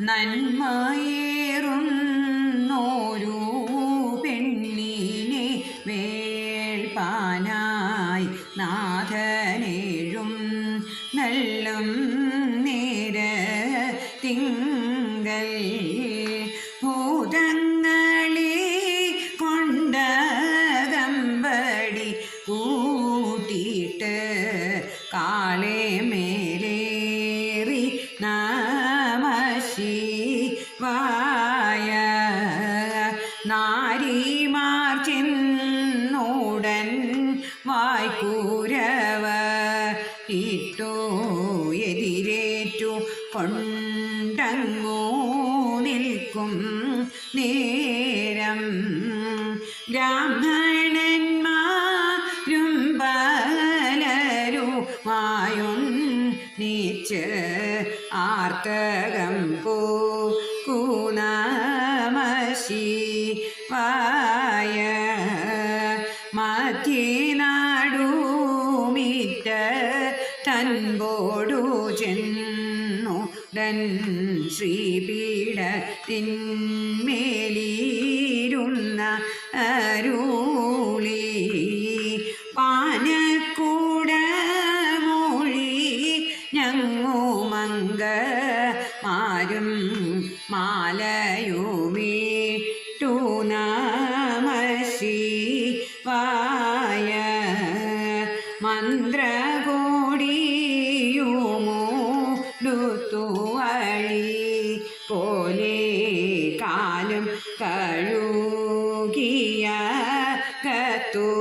നന്മയേറുന്നോരു പെണ്ണിനെ വേൾപ്പാനായി നാഥനേഴും നല്ലം നേര തിങ്കൾ നമശി വായ നാരിമാർ ചെന്നോടൻ വായ്ക്കൂരവ ഇട്ടു എതിരേറ്റു കൊണ്ടങ്ങോ നിൽക്കും നേരം. ബ്രാഹ്മണന്മാരും പലരുമായൊന്നിച്ച് ആർത്തകം പോ കൂനമശി വായ മധ്യനാടുമിറ്റ തൻപോടു ചെന്നു ഡൻ ശ്രീപീഠത്തിന്മേലിരുന്ന അരുളി മാലയുമീട്ടു കാലം കഴുകിയ കത്തു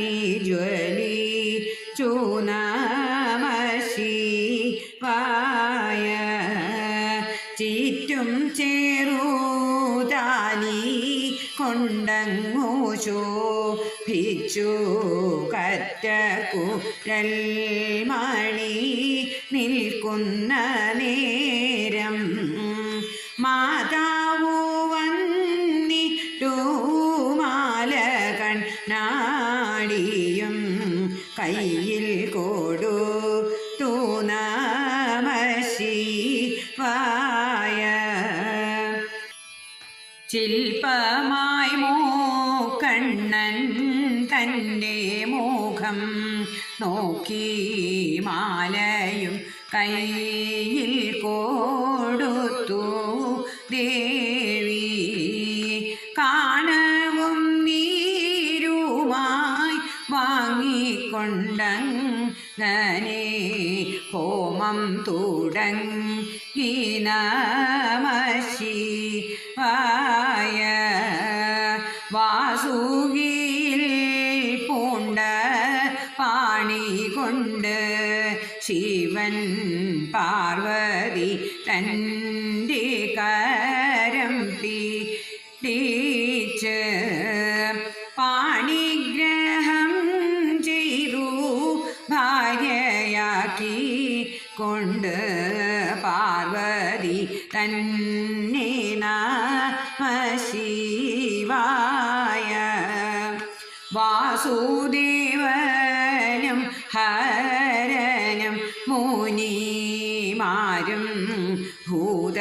അഗ്നിജ്വലി ചൂനമശി വായ. ചീറ്റും ചേറൂതാലി കൊണ്ടങ്ങു ശോഭിച്ചു കറ്റക്കുരൽ മണി നിൽക്കുന്ന നേരം മാതാവു വന്നിട്ടു മാല കണ്ണാടിയും കയ്യിൽ കൊടു. തൂനാമശി വായ. ശില്പമായി മൂക്കണ്ണൻ തന്റെ മുഖം നോക്കി മാലയും കയ്യിൽ കൊടുത്തു വാങ്ങിക്കൊണ്ടങ്ങനെ ഹോമം തുടങ്ങി നമശി വായ വാസുകിയിൽ പൂണ്ട പാണി കൊണ്ട് ശിവൻ പാർവതി തൻ്റെ കൊണ്ട് പാർവതി തന്നെ ശിവായ. വാസുദേവനും ഹരനും മുനിമാരും ഭൂതഗണങ്ങളോ